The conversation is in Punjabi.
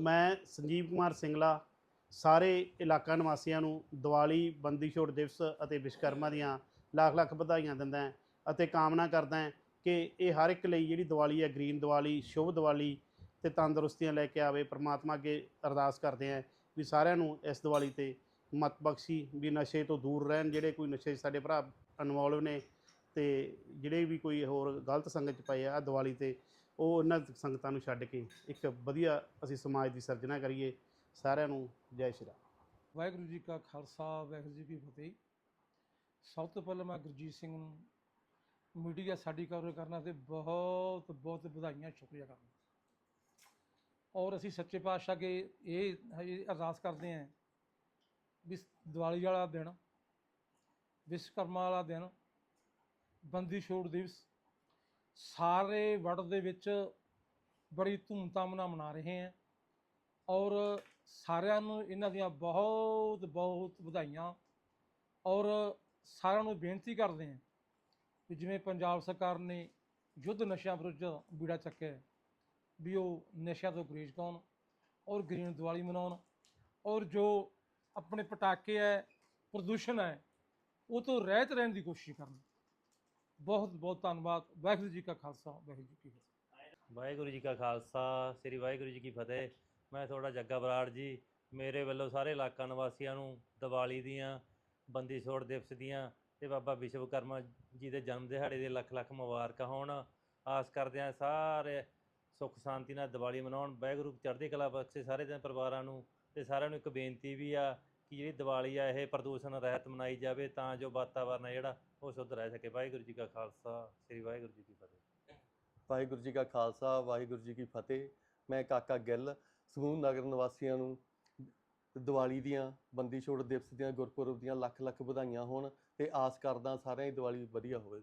ਮੈਂ ਸੰਜੀਵ ਕੁਮਾਰ ਸਿੰਗਲਾ ਸਾਰੇ ਇਲਾਕਾ ਨਿਵਾਸੀਆਂ ਨੂੰ ਦੀਵਾਲੀ, ਬੰਦੀ ਛੋੜ ਦਿਵਸ ਅਤੇ ਵਿਸ਼ਕਰਮਾ ਦੀਆਂ ਲੱਖ ਲੱਖ ਵਧਾਈਆਂ ਦਿੰਦਾ ਅਤੇ ਕਾਮਨਾ ਕਰਦਾ ਕਿ ਇਹ ਹਰ ਇੱਕ ਲਈ ਜਿਹੜੀ ਦੀਵਾਲੀ ਹੈ, ਗ੍ਰੀਨ ਦੀਵਾਲੀ, ਸ਼ੁਭ ਦੀਵਾਲੀ ਤੇ ਤੰਦਰੁਸਤੀਆਂ ਲੈ ਕੇ ਆਵੇ, ਪ੍ਰਮਾਤਮਾ ਅੱਗੇ ਅਰਦਾਸ ਕਰਦੇ ਹਾਂ ਵੀ ਸਾਰਿਆਂ ਨੂੰ ਇਸ ਦੀਵਾਲੀ ਤੇ ਮਤ ਬਖਸ਼ੀ ਵੀ ਨਸ਼ੇ ਤੋਂ ਦੂਰ ਰਹਿਣ, ਜਿਹੜੇ ਕੋਈ ਨਸ਼ੇ 'ਚ ਸਾਡੇ ਭਰਾ ਇਨਵੋਲਵ ਨੇ ਤੇ ਜਿਹੜੇ ਵੀ ਕੋਈ ਹੋਰ ਗਲਤ ਸੰਗਤ 'ਚ ਪਏ ਆ ਦੀਵਾਲੀ ਤੇ, ਉਹ ਉਹਨਾਂ ਸੰਗਤਾਂ ਨੂੰ ਛੱਡ ਕੇ ਇੱਕ ਵਧੀਆ ਅਸੀਂ ਸਮਾਜ ਦੀ ਸਿਰਜਣਾ ਕਰੀਏ। ਸਾਰਿਆਂ ਨੂੰ ਜੈ ਸ਼੍ਰੀ ਰਾਮ। ਵਾਹਿਗੁਰੂ ਜੀ ਕਾ ਖਾਲਸਾ, ਵਾਹਿਗੁਰੂ ਜੀ ਕੀ ਫਤਿਹ। ਸਭ ਤੋਂ ਪਹਿਲਾਂ ਮੈਂ ਗੁਰਜੀਤ ਸਿੰਘ ਨੂੰ ਮੀਡੀਆ ਸਾਡੀ ਕਵਰੇਜ ਕਰਨਾ ਤੇ ਬਹੁਤ ਬਹੁਤ ਵਧਾਈਆਂ, ਸ਼ੁਕਰੀਆ ਕਰਦਾ ਔਰ ਅਸੀਂ ਸੱਚੇ ਪਾਤਸ਼ਾਹ ਅੱਗੇ ਇਹ ਅਰਦਾਸ ਕਰਦੇ ਹਾਂ ਵੀ ਇਸ ਦੀਵਾਲੀ ਵਾਲਾ ਦਿਨ, ਵਿਸ਼ਵਕਰਮਾ ਵਾਲਾ ਦਿਨ ਬੰਦੀ ਛੋੜ ਦਿਵਸ। ਸਾਰੇ ਵਰਲਡ ਦੇ ਵਿੱਚ ਬੜੀ ਧੂਮਧਾਮ ਨਾਲ ਮਨਾ ਰਹੇ ਹਾਂ ਔਰ ਸਾਰਿਆਂ ਨੂੰ ਇਹਨਾਂ ਦੀਆਂ ਬਹੁਤ ਬਹੁਤ ਵਧਾਈਆਂ। ਔਰ ਸਾਰਿਆਂ ਨੂੰ ਬੇਨਤੀ ਕਰਦੇ ਹਾਂ ਵੀ ਜਿਵੇਂ ਪੰਜਾਬ ਸਰਕਾਰ ਨੇ ਯੁੱਧ ਨਸ਼ਿਆਂ ਵਿਰੁੱਧ ਬੀੜਾ ਚੱਕਿਆ, ਵੀ ਉਹ ਨਸ਼ਿਆਂ ਤੋਂ ਗੁਰੇਜ਼ ਕਰਨ ਔਰ ਗ੍ਰੀਨ ਦੀਵਾਲੀ ਮਨਾਉਣ। ਔਰ ਜੋ ਆਪਣੇ ਪਟਾਕੇ ਹੈ, ਪ੍ਰਦੂਸ਼ਣ ਹੈ, ਉਹ ਤੋਂ ਰਹਿਤ ਰਹਿਣ ਦੀ ਕੋਸ਼ਿਸ਼ ਕਰਨ। ਬਹੁਤ ਬਹੁਤ ਧੰਨਵਾਦ। ਵਾਹਿਗੁਰੂ ਜੀ ਕਾ ਖਾਲਸਾ, ਵਾਹਿਗੁਰੂ ਜੀ ਕੀ ਫਤਿਹ। ਵਾਹਿਗੁਰੂ ਜੀ ਕਾ ਖਾਲਸਾ, ਸ੍ਰੀ ਵਾਹਿਗੁਰੂ ਜੀ ਕੀ ਫਤਿਹ। ਮੈਂ ਤੁਹਾਡਾ ਜੱਗਾ ਬਰਾੜ ਜੀ, ਮੇਰੇ ਵੱਲੋਂ ਸਾਰੇ ਇਲਾਕਾ ਨਿਵਾਸੀਆਂ ਨੂੰ ਦੀਵਾਲੀ ਦੀਆਂ, ਬੰਦੀ ਛੋੜ ਦਿਵਸ ਦੀਆਂ ਤੇ ਬਾਬਾ ਵਿਸ਼ਵਕਰਮਾ ਜੀ ਦੇ ਜਨਮ ਦਿਹਾੜੇ ਦੇ ਲੱਖ ਲੱਖ ਮੁਬਾਰਕਾਂ ਹੋਣ। ਆਸ ਕਰਦੇ ਹਾਂ ਸਾਰੇ ਸੁੱਖ ਸ਼ਾਂਤੀ ਨਾਲ ਦੀਵਾਲੀ ਮਨਾਉਣ। ਵਾਹਿਗੁਰੂ ਚੜ੍ਹਦੀ ਕਲਾ ਬਖਸ਼ੇ ਸਾਰੇ ਜਨ ਪਰਿਵਾਰਾਂ ਨੂੰ ਤੇ ਸਾਰਿਆਂ ਨੂੰ ਇੱਕ ਬੇਨਤੀ ਵੀ ਆ ਕਿ ਜਿਹੜੀ ਦੀਵਾਲੀ ਆ, ਇਹ ਪ੍ਰਦੂਸ਼ਣ ਰਹਿਤ ਮਨਾਈ ਜਾਵੇ ਤਾਂ ਜੋ ਵਾਤਾਵਰਨ ਹੈ ਜਿਹੜਾ ਉਹ ਸ਼ੁੱਧ ਰਹਿ ਸਕੇ। ਵਾਹਿਗੁਰੂ ਜੀ ਕਾ ਖਾਲਸਾ, ਸ੍ਰੀ ਵਾਹਿਗੁਰੂ ਜੀ ਕੀ ਫਤਿਹ। ਵਾਹਿਗੁਰੂ ਜੀ ਕਾ ਖਾਲਸਾ, ਵਾਹਿਗੁਰੂ ਜੀ ਕੀ ਫਤਿਹ। ਮੈਂ ਕਾਕਾ ਗਿੱਲ, ਸਮੂਹ ਨਗਰ ਨਿਵਾਸੀਆਂ ਨੂੰ ਦੀਵਾਲੀ ਦੀਆਂ, ਬੰਦੀ ਛੋੜ ਦਿਵਸ ਦੀਆਂ, ਗੁਰਪੁਰਬ ਦੀਆਂ ਲੱਖ ਲੱਖ ਵਧਾਈਆਂ ਹੋਣ ਤੇ ਆਸ ਕਰਦਾ ਸਾਰਿਆਂ ਦੀ ਦੀਵਾਲੀ ਵਧੀਆ ਹੋਵੇ।